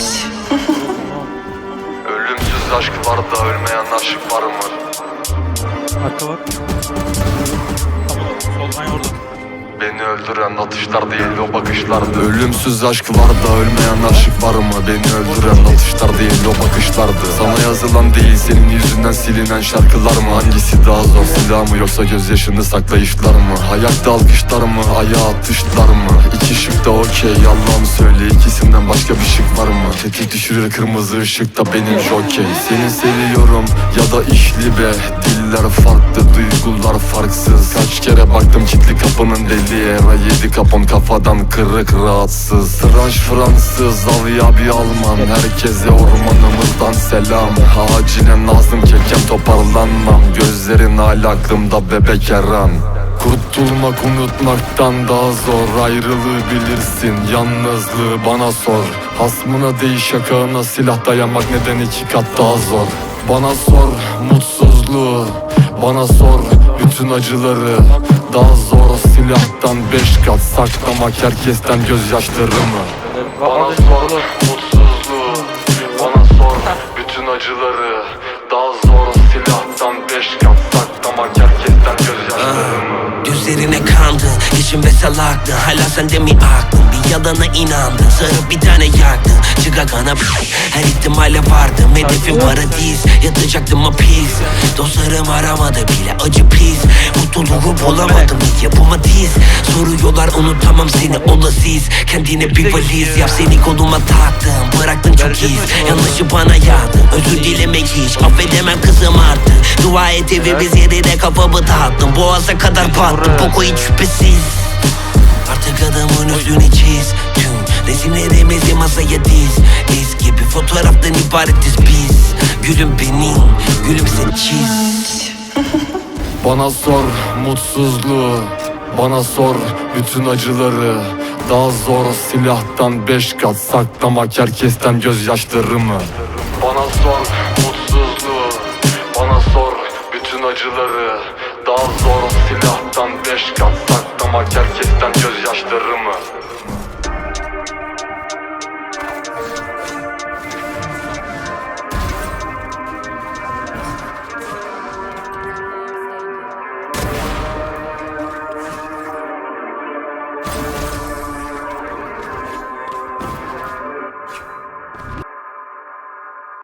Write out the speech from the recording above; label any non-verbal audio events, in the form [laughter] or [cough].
güzelmiş. [laughs] Ölümsüz aşk var da ölmeyen aşk var mı? Arka bak. Tamam, soldan yordan. Beni öldüren atışlar değil o bakışlardı Ölümsüz aşk var da ölmeyen aşık var mı? Beni öldüren atışlar değil o bakışlardı Sana yazılan değil senin yüzünden silinen şarkılar mı? Hangisi daha zor silah mı yoksa gözyaşını saklayışlar mı? Ayakta alkışlar mı? Ayağa atışlar mı? İki şık da okey Allah'ım söyle ikisinden başka bir şık var mı? Tetik düşürür kırmızı ışıkta benim jokey Seni seviyorum ya da işli be Diller farklı duygular farksız Kaç kere baktım kilitli kapının deliğe Eve yedi kapon kafadan kırık rahatsız. Tıraş Fransız avya bir Alman. Herkese ormanımızdan selam. Acilen lazım kekem toparlanmam. Gözlerin hala aklımda bebek Eren. Kurtulmak unutmaktan daha zor. Ayrılığı bilirsin yalnızlığı bana sor. Hasmına değil şakağına silah dayamak neden iki kat daha zor? Bana sor mutsuzluğu Bana sor. Bütün acıları Daha zor silahtan beş kat Saklamak herkesten gözyaşlarımı. Bana sor mutsuzluğu Bana sor bütün acıları. Daha zor silahtan beş kat Saklamak herkesten gözyaşlarımı Gözlerine kandı. İçim ve salaktı Hala sende mi aklın? Bir yalana inandın Sarıp bir tane yaktın Çıkagana her ihtimale vardım. Hedefim paradis. Yatacaktım hapis Dostlarım aramadı bile. Acı pis Mutluluğu bulamadım. Niye buma diz Soruyorlar unutamam seni. Olasız Kendine bir valiz. Yap seni koluma taktım. Bıraktın çok iz. Yanlışı bana yağdın Özür dilemek hiç. Affedemem kızım artık Dua et evimiz yerine kafamı dağıttım. Boğaza kadar battım Poco hiç şüphesiz Artık adamın üstünü çiz. Tüm resimlerimizi masaya diz. Eski gibi fotoğraftan ibaretiz biz. Gülüm benim, gülümse çiz. [laughs] Bana sor mutsuzluğu Bana sor bütün acıları. Daha zor silahtan beş kat Saklamak herkesten gözyaşlarımı. Bana sor acıları Daha zor silahtan beş kat Saklamak herkesten gözyaşlarımı